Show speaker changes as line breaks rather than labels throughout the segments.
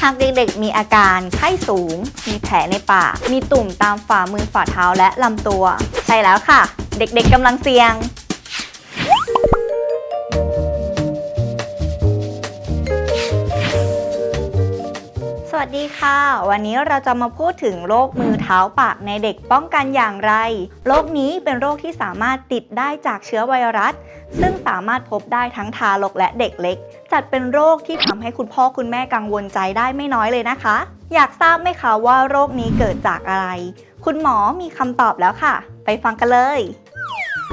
หากเด็กๆ มีอาการไข้สูง มีแผลในปาก มีตุ่มตามฝ่ามือฝ่าเท้าและลำตัว ใช่แล้วค่ะ เด็กๆกำลังเสี่ยง ดีค่ะ วันนี้เราจะมาพูดถึงโรคมือเท้าปากในเด็กป้องกันอย่างไร โรคนี้เป็นโรคที่สามารถติดได้จากเชื้อไวรัส ซึ่งสามารถพบได้ทั้งทารกและเด็กเล็ก จัดเป็นโรคที่ทำให้คุณพ่อคุณแม่กังวลใจได้ไม่น้อยเลยนะคะ อยากทราบไหมคะว่าโรคนี้เกิดจากอะไร คุณหมอมีคำตอบแล้วค่ะ ไปฟังกันเลย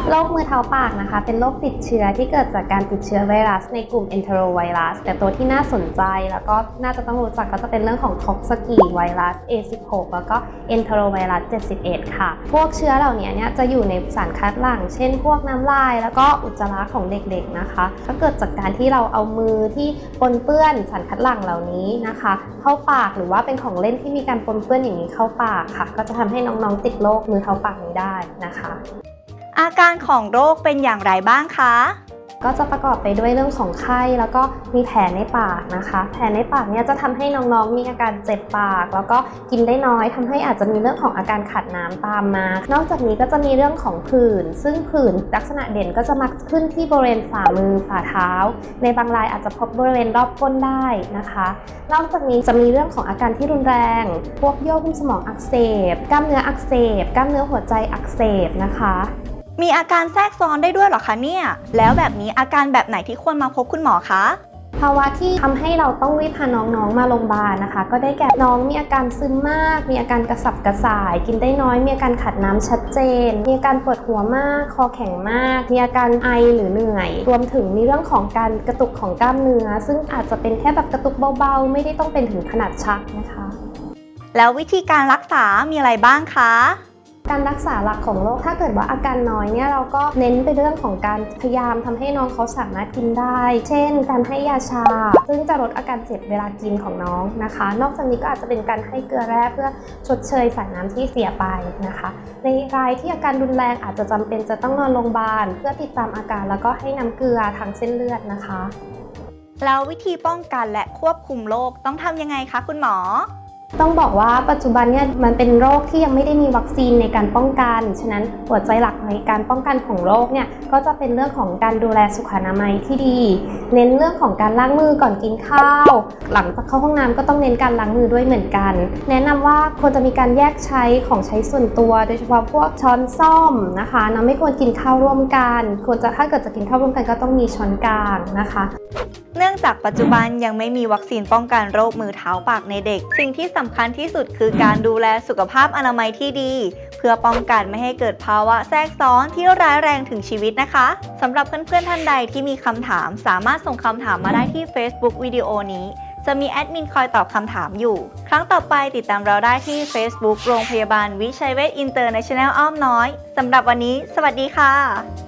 โรคมือเท้าปากนะคะ เป็นโรคติดเชื้อที่เกิดจากการติดเชื้อไวรัสในกลุ่ม enterovirus แต่ตัวที่น่าสนใจแล้วก็น่าจะต้องรู้จักก็จะเป็นเรื่องของ Coxsackie ไวรัส A16 แล้วก็ enterovirus 71 ค่ะ พวกเชื้อเหล่านี้เนี่ยจะอยู่ในสารคัดหลั่ง เช่น พวกน้ำลาย แล้วก็อุจจาระของเด็กๆนะคะ ก็เกิดจากการที่เราเอามือที่ปนเปื้อนสารคัดหลั่งเหล่านี้นะคะ เข้าปากหรือว่าเป็นของเล่นที่มีการปนเปื้อนอย่างนี้เข้าปากค่ะ ก็จะทำให้น้องๆติดโรคมือเท้าปากนี้ได้นะคะ
อาการของโรคเป็นอย่างไรบ้างคะ
ก็จะประกอบไปด้วยเรื่องของไข้แล้วก็มีแผลในปากนะคะ แผลในปากเนี่ยจะทำให้น้องๆมีอาการเจ็บปาก แล้วก็กินได้น้อยทำให้อาจจะมีเรื่องของอาการขาดน้ำตามมา นอกจากนี้ก็จะมีเรื่องของผื่น ซึ่งผื่นลักษณะเด่นก็จะมักขึ้นที่บริเวณฝ่ามือฝ่าเท้า ในบางรายอาจจะพบบริเวณรอบก้นได้นะคะ นอกจากนี้จะมีเรื่องของอาการที่รุนแรง พวกเยื่อหุ้มสมองอักเสบ กล้ามเนื้ออักเสบ กล้ามเนื้อหัวใจอักเสบนะคะ
มีอาการแทรกซ้อนได้ด้วยเหรอคะเนี่ย แล้วแบบนี้อาการแบบไหนที่ควรมาพบคุณหมอคะ
ภาวะที่ทำให้เราต้องรีบพาน้องๆมาโรงพยาบาลนะคะ ก็ได้แก่น้องมีอาการซึมมาก มีอาการกระสับกระส่าย กินได้น้อย มีอาการขาดน้ำชัดเจน มีอาการปวดหัวมาก คอแข็งมาก มีอาการไอหรือเหนื่อย รวมถึงมีเรื่องของการกระตุกของกล้ามเนื้อ ซึ่งอาจจะเป็นแค่แบบกระตุกเบาๆ ไม่ได้ต้องเป็นถึงขนาดชักนะคะ
แล้ววิธีการรักษามีอะไรบ้างคะ
การรักษาหลักของโรคถ้าเกิดว่าอาการน้อยเนี่ยเราก็เน้นไปเรื่องของการพยายามทำให้น้องเขาสามารถกินได้ เช่น การให้ยาชา ซึ่งจะลดอาการเจ็บเวลากินของน้องนะคะ นอกจากนี้ก็อาจจะเป็นการให้เกลือแร่เพื่อชดเชยสารน้ำที่เสียไปนะคะ ในรายที่อาการรุนแรงอาจจะจำเป็นจะต้องนอนโรงพยาบาล เพื่อติดตามอาการแล้วก็ให้น้ำเกลือทางเส้นเลือดนะคะ
แล้ววิธีป้องกันและควบคุมโรคต้องทำยังไงคะคุณหมอ
ต้องบอกว่าปัจจุบันเนี่ยมันเป็นโรคที่ยังไม่ได้มีวัคซีนในการป้องกัน ฉะนั้นหัวใจหลักในการป้องกันของโรคเนี่ยก็จะเป็นเรื่องของการดูแลสุขอนามัยที่ดี เน้นเรื่องของการล้างมือก่อนกินข้าว หลังจากเข้าห้องน้ำก็ต้องเน้นการล้างมือด้วยเหมือนกัน แนะนำว่าควรจะมีการแยกใช้ของใช้ส่วนตัว โดยเฉพาะพวกช้อนซ่อมนะคะนะไม่ควรกินข้าวร่วมกัน ควรจะถ้าเกิดจะกินข้าวร่วมกันก็ต้องมีช้อนกลางนะคะ
เนื่องจากปัจจุบันยังไม่มีวัคซีนป้องกันโรคมือเท้าปากในเด็ก สิ่งที่สำคัญที่สุดคือการดูแลสุขภาพอนามัยที่ดี เพื่อป้องกันไม่ให้เกิดภาวะแทรกซ้อนที่ร้ายแรงถึงชีวิตนะคะสำหรับเพื่อนๆท่านใดที่มีคำถาม สามารถส่งคำถามมาได้ที่ Facebook วิดีโอนี้จะมีแอดมินคอยตอบคำถามอยู่ ครั้งต่อไปติดตามเราได้ที่ Facebook โรงพยาบาลวิชัยเวชอินเตอร์เนชั่นแนลอ้อมน้อย สำหรับวันนี้ สวัสดีค่ะ